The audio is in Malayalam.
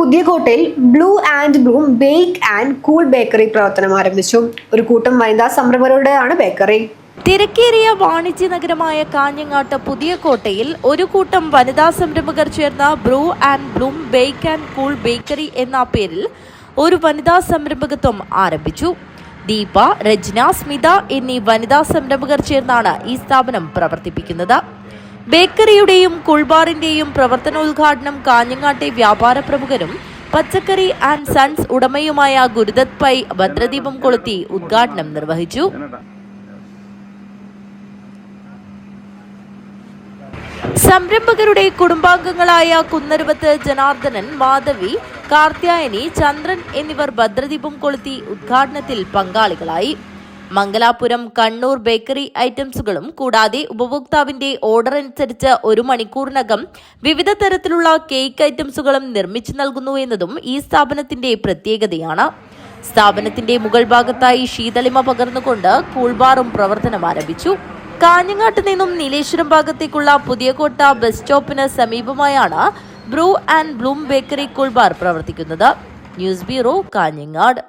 പുതിയ കോട്ടയിൽ blue and bloom bake and cool bakery പ്രവർത്തനം ആരംഭിച്ചു. ഒരു കൂട്ടം വനിതാ സംരംഭകരുടെയാണ് ബേക്കറി. തിരക്കേറിയ വാണിജ്യ നഗരമായ കാഞ്ഞങ്ങാട്ട് പുതിയ കോട്ടയിൽ ഒരു കൂട്ടം വനിതാ സംരംഭകർ ചേർന്ന brew and bloom bake and cool bakery എന്ന പേരിൽ ഒരു വനിതാ സംരംഭകത്വം ആരംഭിച്ചു. ദീപ രജ്ന സ്മിത എന്നീ വനിതാ സംരംഭകർ ചേർന്നാണ് ഈ സ്ഥാപനം പ്രവർത്തിപ്പിക്കുന്നത്. ബേക്കറിയുടെയും കുൾബാറിന്റെയും പ്രവർത്തനോദ്ഘാടനം കാഞ്ഞങ്ങാട്ടെ വ്യാപാര പ്രമുഖരും പച്ചക്കറി ആൻഡ് സൺസ് ഉടമയുമായ ഗുരുദത്ത് പൈ ഭദ്രദീപം കൊളുത്തി ഉദ്ഘാടനം നിർവഹിച്ചു. സംരംഭകരുടെ കുടുംബാംഗങ്ങളായ കുന്നരുവത്ത് ജനാർദ്ദനൻ മാധവി കാർത്യായനി ചന്ദ്രൻ എന്നിവർ ഭദ്രദീപം കൊളുത്തി ഉദ്ഘാടനത്തിൽ പങ്കാളികളായി. മംഗലാപുരം കണ്ണൂർ ബേക്കറി ഐറ്റംസുകളും കൂടാതെ ഉപഭോക്താവിന്റെ ഓർഡർ അനുസരിച്ച് ഒരു മണിക്കൂറിനകം വിവിധ തരത്തിലുള്ള കേക്ക് ഐറ്റംസുകളും നിർമ്മിച്ചു നൽകുന്നു എന്നതും ഈ സ്ഥാപനത്തിന്റെ പ്രത്യേകതയാണ്. സ്ഥാപനത്തിന്റെ മുകൾ ഭാഗത്തായി ശീതളിമ പകർന്നുകൊണ്ട് കൂൾബാറും പ്രവർത്തനം ആരംഭിച്ചു. കാഞ്ഞങ്ങാട്ട് നിന്നും നീലേശ്വരം ഭാഗത്തേക്കുള്ള പുതിയകോട്ട ബസ് സ്റ്റോപ്പിന് സമീപമായാണ് brew and bloom bakery cool bar പ്രവർത്തിക്കുന്നത്. News bureau Kanhangad.